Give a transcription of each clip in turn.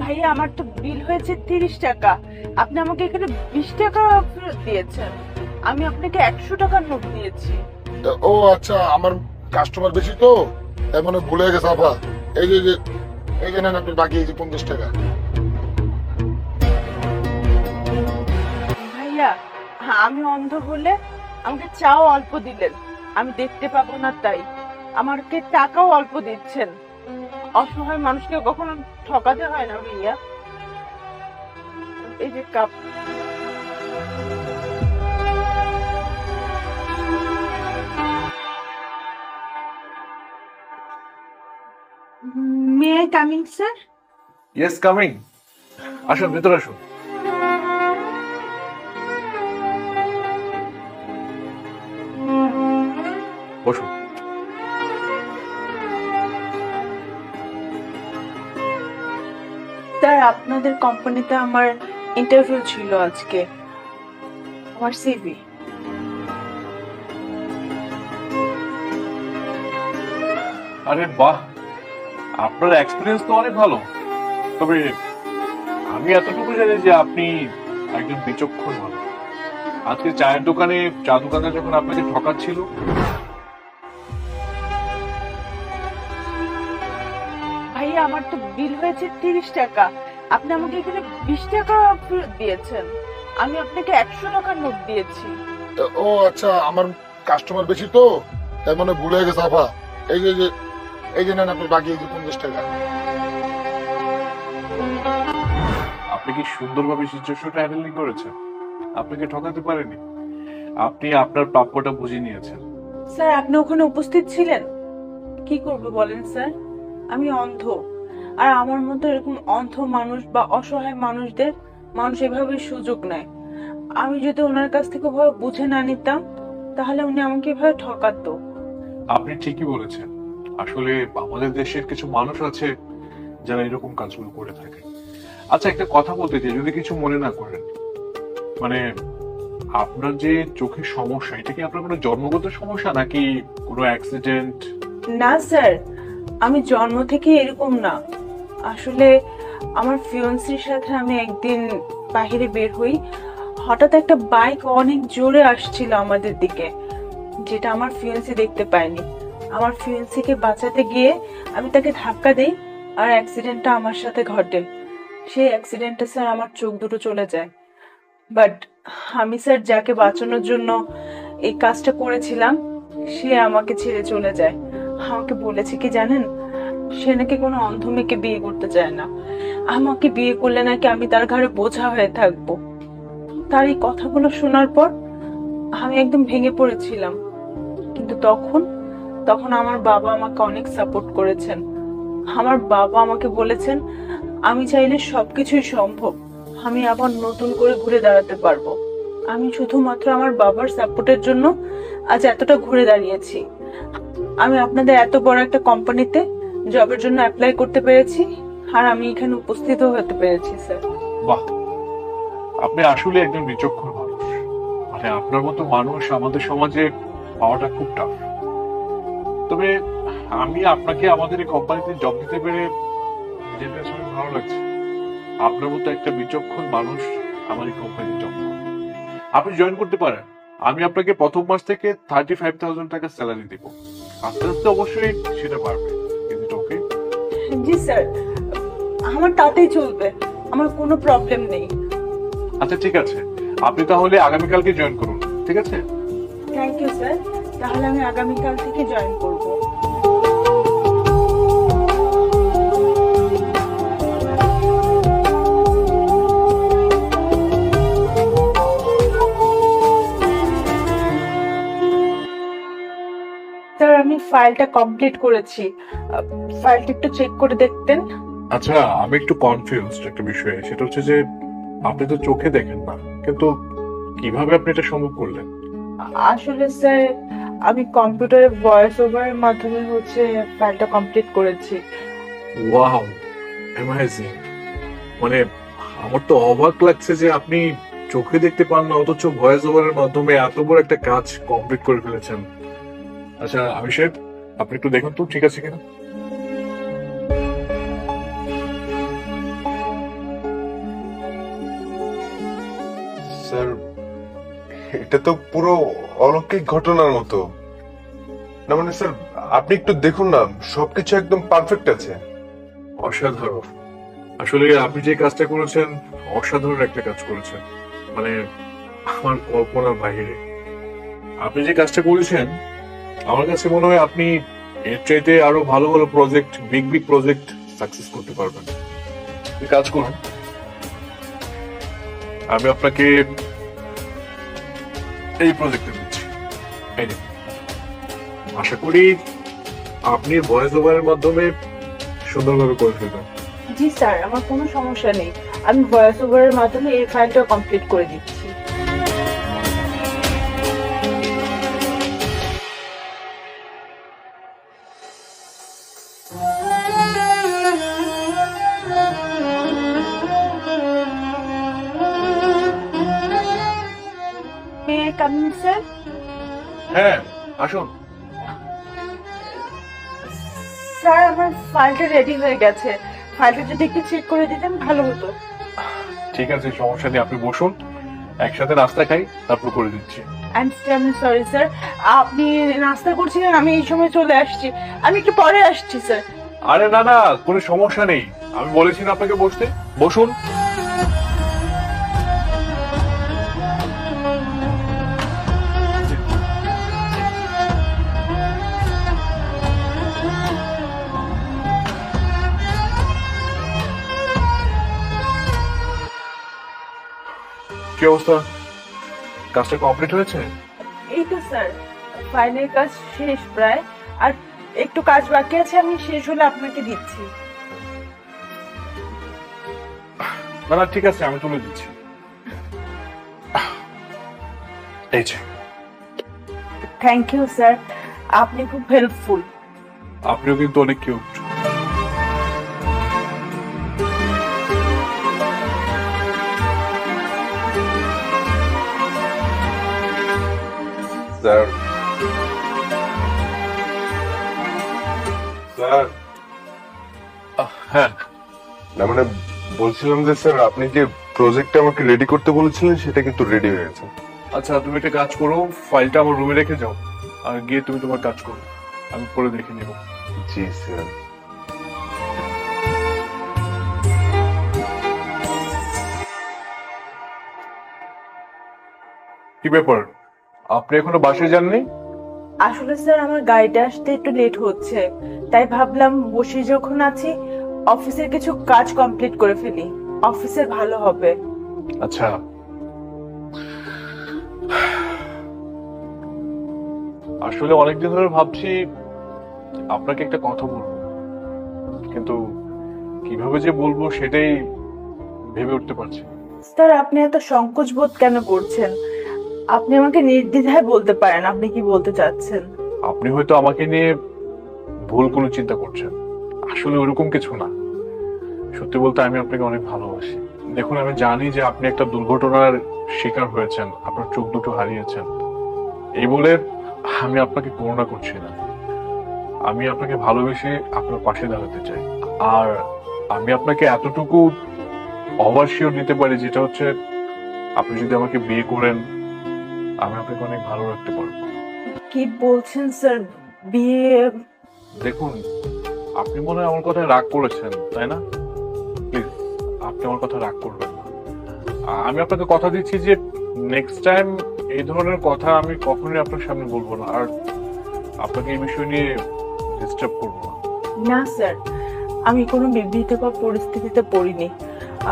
ভাইয়া আমার তো বিল হয়েছে তিরিশ টাকা। আপনি আমাকে এখানে বিশ টাকা ফেরত দিয়েছেন। আমি আপনাকে একশো টাকার নোট দিয়েছি। ও আচ্ছা আমার কাস্টমার বেশি তো তাই মনে ভুলে গেছে আপা এই যে এই যে নেন আপনার বাকি এই যে পঞ্চাশ টাকা। ভাইয়া আমি অন্ধ হলে আমাকে চাও অল্প দিলেন। আমি দেখতে পাবো না তাই। আমাকে টাকাও অল্প দিচ্ছেন। অসহায় মানুষকে কখনো ঠকাতে হয় না ভাইয়া। এই যে cup. May I coming sir yes coming আসুন ভেতরে আসুন। বসুন। আপনাদের কোম্পানিতে আমার ইন্টারভিউ ছিল আজকে। আমার সিভি আরে বাহ আপনার এক্সপিরিয়েন্স তো অনেক ভালো। তবে আমি এতটুকু জানি যে আপনি একজন বিচক্ষণ মানুষ। আজকে চায়ের দোকানে চা দোকানে যখন আপনাকে ঠকাচ্ছিল ভাইয়া আমার তো বিল হয়েছে তিরিশ টাকা। আপনি আমাকে এখানে বিশ টাকা ফেরত দিয়েছেন। আমি আপনাকে একশো টাকার নোট দিয়েছি। তা- ও আচ্ছা আমার কাস্টমার বেশি তো তাই মনে হয় ভুলে গেছে আপা। এই যে এই যে এই যে নেন আপনার বাকি এই যে পঞ্চাশ টাকা। আপনি কি সুন্দরভাবে সিচুয়েশনটা হ্যান্ডেলিং করেছেন? আপনাকে ঠকাতে পারেনি আপনি আপনার প্রাপ্যটা বুঝে নিয়েছেন। স্যার আপনি ওখানে উপস্থিত ছিলেন? কি করব বলেন স্যার? আমি অন্ধ। আর আমার মতো এরকম অন্ধ মানুষ বা অসহায় মানুষদের মানুষ এভাবে সুযোগ নেয়। আমি যদি ওনার কাছ থেকে ওভাবে বুঝে না নিতাম তাহলে উনি আমাকে এভাবে ঠকাতো। আপনি ঠিকই বলেছেন। আসলে আমাদের দেশের কিছু মানুষ আছে যারা এরকম কাজগুলো করে থাকে। আচ্ছা একটা কথা বলতে চাই যদি কিছু মনে না করেন। মানে আপনার যে চোখের সমস্যা এটা কি আপনার কোনো জন্মগত সমস্যা নাকি কোনো অ্যাক্সিডেন্ট না স্যার। আমি জন্ম থেকে এরকম না। আসলে আমার ফিয়ন্সির সাথে আমি একদিন বাইরে বের হই। হঠাৎ একটা বাইক অনেক জোরে আসছিল আমাদের দিকে, যেটা আমার ফিয়ন্সি দেখতে পায়নি। আমার ফিয়ন্সিকে বাঁচাতে গিয়ে আমি তাকে ধাক্কা দিই আর অ্যাক্সিডেন্টটা আমার সাথে ঘটে। সেই অ্যাক্সিডেন্টে স্যার আমার চোখ দুটো চলে যায়। বাট আমি স্যার যাকে বাঁচানোর জন্য এই কাজটা করেছিলাম, সে আমাকে ছেড়ে চলে যায়। আমাকে বলেছে কি জানেন? সে নাকি কোনো অন্ধ মেয়েকে বিয়ে করতে চায় না। আমাকে বিয়ে করলে নাকি আমি তার ঘরে বোঝা হয়ে থাকব। তার এই কথাগুলো শোনার পর আমি একদম ভেঙে পড়েছিলাম। কিন্তু তখন তখন আমার বাবা আমাকে অনেক সাপোর্ট করেছেন। আমার বাবা আমাকে বলেছেন, আমি চাইলে সবকিছুই সম্ভব। আমি আবার নতুন করে ঘুরে দাঁড়াতে পারব। আমি শুধুমাত্র আমার বাবার সাপোর্টের জন্য আজ এতটা ঘুরে দাঁড়িয়েছি। আমি আপনাদের এত বড় একটা কোম্পানিতে জবের জন্য অ্যাপ্লাই করতে পেরেছি, আর আমি এখানে উপস্থিত হতে পেরেছি স্যার বাহ। আপনি আসলে একজন বিচক্ষণ মানুষ। মানে আপনার মতো মানুষ আমাদের সমাজে পাওয়াটা খুব টাফ তবে আমি আপনাকে আমাদের এই কোম্পানিতে জব দিতে পেরে নিজের কাছে ভালো লাগছে। আপনার মতো একটা বিচক্ষণ মানুষ আমার এই কোম্পানিতে জব আপনি জয়েন করতে পারেন। আমি আপনাকে প্রথম মাস থেকে থার্টি ফাইভ থাউজেন্ড টাকা স্যালারি দিব। আস্তে আস্তে অবশ্যই সেটা ওকে জি স্যার আমার তাতেই চলবে আমার কোনো প্রবলেম নেই। আচ্ছা ঠিক আছে। আপনি তাহলে আগামীকালকে জয়েন করুন ঠিক আছে? থ্যাংক ইউ স্যার তাহলে আমি আগামীকাল থেকে জয়েন করব। ফাইলটা কমপ্লিট করেছি। ফাইলটা একটু চেক করে দেখতেন। আচ্ছা আমি একটু কনফিউজড একটা বিষয়ে। সেটা হচ্ছে যে আপনি তো চোখে দেখেন না কিন্তু কীভাবে আপনি এটা সম্ভব করলেন? আসলে স্যার আমি কম্পিউটারে ভয়েস ওভারের মাধ্যমে হচ্ছে ফাইলটা কমপ্লিট করেছি। ওয়াও অ্যামাজিং মানে আমার তো অবাক লাগছে যে আপনি চোখে দেখতে পান না অথচ ভয়েস ওভারের মাধ্যমে এত বড় একটা কাজ কমপ্লিট করে ফেলেছেন। আচ্ছা অভিষেক আপনি একটু দেখুন তো ঠিক আছে কিনা? স্যার এটা তো পুরো অলৌকিক ঘটনার মতো। না মানে স্যার আপনি একটু দেখুন না সবকিছু একদম পারফেক্ট আছে। অসাধারণ। আসলে আপনি যে কাজটা করেছেন অসাধারণ একটা কাজ করেছেন। মানে আমার কল্পনার বাইরে আপনি যে কাজটা করেছেন আমার কাছে মনে হয় আপনি এর চাইতে আরও ভালো ভালো project big big project success করতে পারবেন। কাজ করুন। আমি আপনাকে এই প্রজেক্টে দিচ্ছি। আশা করি আপনি ভয়েস ওভারের মাধ্যমে সুন্দরভাবে করে ফেলবেন। জি স্যার, আমার কোনো সমস্যা নেই। আমি ভয়েস ওভারের মাধ্যমে এই ফাইলটা কমপ্লিট করে দিচ্ছি। কাম ইন স্যার হ্যাঁ আসুন। স্যার আমার ফাইলটা রেডি হয়ে গেছে। ফাইলটা যদি একটু চেক করে দিতেন ভালো হতো। ঠিক আছে সমস্যা নেই আপনি বসুন। একসাথে নাস্তা খাই তারপর করে দিচ্ছি। আই এম সরি স্যার আপনি নাস্তা করছিলেন আমি এই সময় চলে আসছি। আমি একটু পরে আসছি স্যার আরে না না কোনো সমস্যা নেই। আমি বলেছি না আপনাকে বসতে। বসুন। কি অবস্থা? কাজটা কমপ্লিট হয়েছে? এই তো স্যার। ফাইলের কাজ শেষ প্রায়। আর একটু কাজ বাকি আছে আমি শেষ হলে আপনাকে দিচ্ছি। না না ঠিক আছে আমি তুলে দিচ্ছি। এই যে। থ্যাংক ইউ স্যার আপনি খুব হেল্পফুল আপনিও কিন্তু অনেক কিউট স্যার। স্যার। হ্যাঁ। না মানে বলছিলাম যে স্যার আপনি যে প্রজেক্টটা আমাকে রেডি করতে বলেছিলেন সেটা কিন্তু রেডি হয়ে গেছে। আচ্ছা তুমি একটা কাজ করো ফাইলটা আমার রুমে রেখে যাও আর গিয়ে তুমি তোমার কাজ করো। আমি পরে দেখে নেব। জি স্যার। কি ব্যাপার? আপনি এখনও বাসায় যাননি? আসলে স্যার আমার গাড়িটা আসতে একটু লেট হচ্ছে। তাই ভাবলাম বসে যখন আছি অফিসের কিছু কাজ কমপ্লিট করে ফেলি। অফিসের ভালো হবে। আচ্ছা। আসলে অনেকদিন ধরে ভাবছি আপনাকে একটা কথা বলব। কিন্তু কীভাবে যে বলব সেটাই ভেবে উঠতে পারছি স্যার আপনি এত সংকোচ বোধ কেন করছেন? আপনি আমাকে নির্দ্বিধায় বলতে পারেন, আপনি কি বলতে চাচ্ছেন? আপনি হয়তো আমাকে নিয়ে ভুল কোনো চিন্তা করছেন। আসলে ওরকম কিছু না। সত্যি বলতে আমি আপনাকে অনেক ভালোবাসি। দেখুন, আমি জানি যে আপনি একটা দুর্ঘটনার শিকার হয়েছেন, আপনার চোখ দুটো হারিয়েছেন। এই বলে আমি আপনাকে করুণা করছি না। আমি আপনাকে ভালোবেসে আপনার পাশে দাঁড়াতে চাই। আর আমি আপনাকে এতটুকু অবাসিও নিতে পারি, যেটা হচ্ছে আপনি যদি আমাকে বিয়ে করেন আমি আপনাকে অনেক ভালো রাখতে পারব। কি বলছেন স্যার? বিয়ে দেখুন আপনি মনে হয় আমার কথায় রাগ করেছেন তাই না? প্লিজ আপনি আমার কথা রাগ করবেন না। আমি আপনাকে কথা দিচ্ছি যে নেক্সট টাইম এই ধরনের কথা আমি কখনোই আপনার সামনে বলব না আর আপনাকে এই বিষয় নিয়ে ডিস্টার্ব করব না। না স্যার আমি কোনো বিভ্রান্তিকর পরিস্থিতিতে পড়িনি।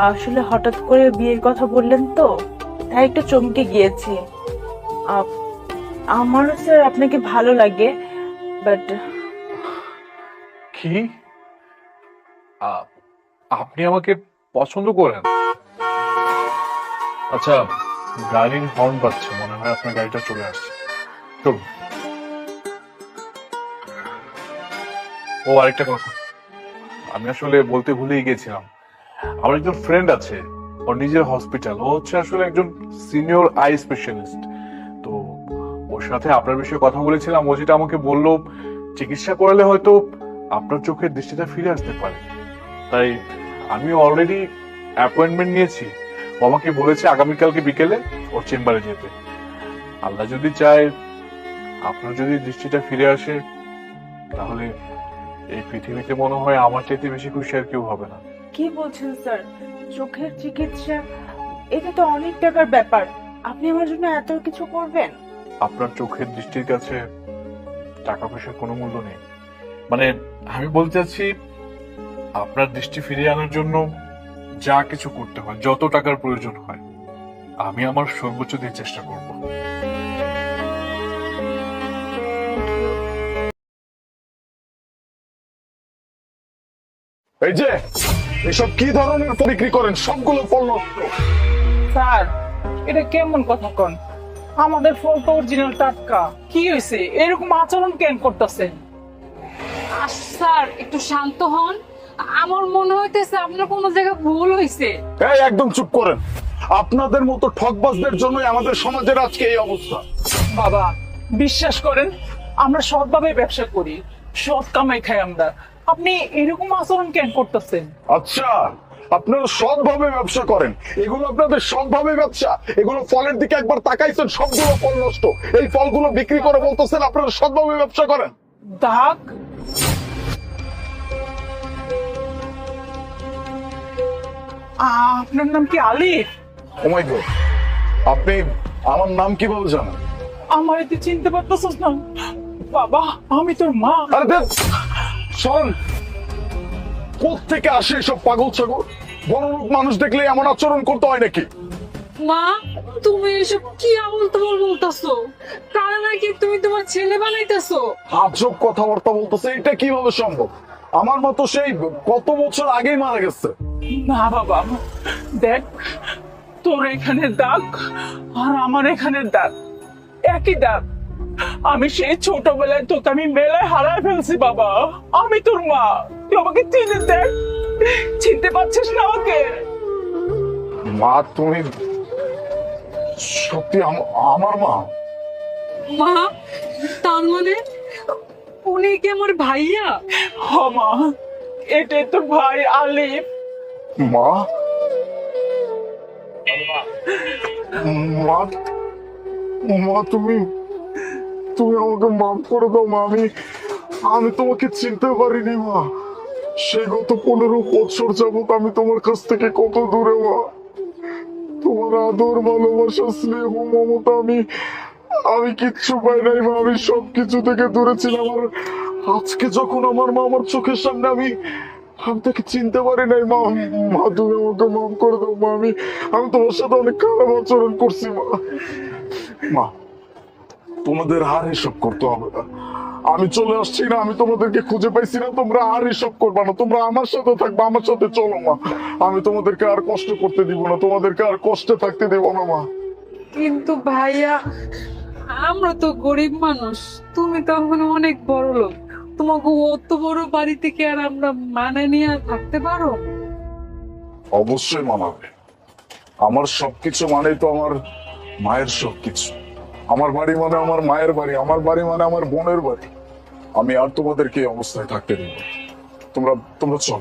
আসলে হঠাৎ করে বিয়ের কথা বললেন তো তাই একটু চমকে গিয়েছি। আমারও স্যার আপনাকে ভালো লাগে বাট কি? আপনি আমাকে পছন্দ করেন? আচ্ছা গাড়ির হর্ন পাচ্ছে, মনে হয় আপনার গাড়িটা চলে আসছে। চলুন। ও, আরেকটা কথা। আমি আসলে বলতে ভুলেই গেছিলাম। আমার একজন ফ্রেন্ড আছে, ওর নিজের হসপিটাল ও হচ্ছে আসলে একজন সিনিয়র আই স্পেশালিস্ট সাথে আপনার বিষয়ে কথা বলেছিলাম ও যেটা আমাকে বলল, চিকিৎসা করালে হয়তো আপনার চোখের দৃষ্টিটা ফিরে আসতে পারে। তাই আমি অলরেডি অ্যাপয়েন্টমেন্ট নিয়েছি। ও আমাকে বলেছে আগামীকালকে বিকেলে ওর চেম্বারে যেতে। আল্লাহ যদি চায়, আপনার যদি দৃষ্টিটা ফিরে আসে, তাহলে এই পৃথিবীতে মনে হয় আমার চাইতে বেশি খুশি আর কেউ হবে না। কি বলছেন, স্যার? চোখের চিকিৎসা, এটা তো অনেক টাকার ব্যাপার। আপনি আমার জন্য এত কিছু করবেন? আপনার চোখের দৃষ্টির কাছে টাকা পয়সার কোনো মূল্য নেই। মানে আমি বলতে চাচ্ছি আপনার দৃষ্টি ফিরিয়ে আনার জন্য যা কিছু করতে হয় যত টাকার প্রয়োজন হয় আমি আমার সর্বোচ্চ দিয়ে চেষ্টা করব। এই যে এসব কি ধরনের বিক্রি করেন? সবগুলো ফল নষ্ট স্যার এটা কেমন কথা কন? আমাদের তো অরিজিনাল টাটকা। কি হয়েছে এরকম আচরণ কেন করতেছেন? স্যার একটু শান্ত হন। আমার মনে হইতেছে আপনার কোনো জায়গায় ভুল হয়েছে এই একদম চুপ করেন। আপনাদের মতো ঠকবাজদের জন্যই আমাদের সমাজের আজকে এই অবস্থা। বাবা বিশ্বাস করেন আমরা সৎভাবে ব্যবসা করি সৎ কামাই খাই আমরা। আপনি এরকম আচরণ কেন করতেছেন? আচ্ছা আপনারা সৎভাবে ব্যবসা করেন। এগুলো আপনাদের সৎভাবে ব্যবসা। এগুলো ফলের দিকে একবার তাকাইছেন সবগুলো ফল নষ্ট। এই ফলগুলো বিক্রি করে বলতেছেন আপনারা সৎভাবে ব্যবসা করেন। দাগ? আপনার নাম কি আলিফ? ও মাই গড আপনি আমার নাম কীভাবে জানেন? আমার এতে চিনতে পারতেছিস না। বাবা আমি তোর মা। আরে শোন। থেকে আসে এসব পাগল ছাগল? বড়লোক মানুষ দেখলে এমন আচরণ করতে হয় নাকি? মা তুমি এসব কি আমল তোমার বলতেছো? কারণ নাকি তুমি তোমার ছেলে বানাইতেছো? আজব কথাবার্তা বলতেছে এটা কীভাবে সম্ভব? আমার মতো সেই কত বছর আগেই মারা গেছে। না বাবা দেখ তোর এখানে দাগ আর আমার এখানে দাগ। একই দাগ। আমি সেই ছোটবেলায় তোকে আমি মেলায় হারায় ফেলছি বাবা। আমি তোর মা। তুই আমাকে চিনে দেখ চিনতে পারছিস না আমাকে? মা তুমি সত্যি আমার মা? মা তার মানে উনি কি আমার ভাইয়া? হ মা এটাই তোর ভাই আলিফ। মা? মা মা তুমি তুমি আমাকে মাফ করে দাও মা আমি আমি তোমাকে চিনতে পারিনি মা। সে গত পনেরো বছর যাবত আমি তোমার কাছ থেকে কত দূরে, মা? তোমার আদর, ভালোবাসা, স্নেহ, মমতা, আমি আমি কিচ্ছু পাই নাই, মা। আমি সব কিছু থেকে দূরে ছিলাম আর আজকে যখন আমার মা আমার চোখের সামনে আমি আমি তাকে চিনতে পারি নাই, মা। মা, তুমি আমাকে মাফ করে দাও, মা। আমি আমি তোমার সাথে অনেক খারাপ আচরণ করছি, মা। মা, তোমাদের আর এসব করতে হবে না। আমি চলে আসছি না আমি তোমাদেরকে খুঁজে পাইছি না তোমরা আর এসব করবে না তোমরা আমার সাথে থাকবে আমার সাথে চলো মা। আমি তোমাদেরকে আর কষ্ট করতে দিব না তোমাদেরকে আর কষ্টে থাকতে দেব না মা। কিন্তু ভাইয়া আমরা তো গরিব মানুষ তুমি তো এখন অনেক বড় লোক। তোমাকে অত বড় বাড়ি থেকে আর আমরা মানে নিয়ে থাকতে পারো অবশ্যই মানাবে। আমার সবকিছু মানে তো আমার মায়ের সবকিছু। আমার বাড়ি মানে আমার মায়ের বাড়ি আমার বাড়ি মানে আমার বোনের বাড়ি। আমি আর তোমাদেরকে অবস্থায় থাকতে দেব তোমরা তোমরা চল.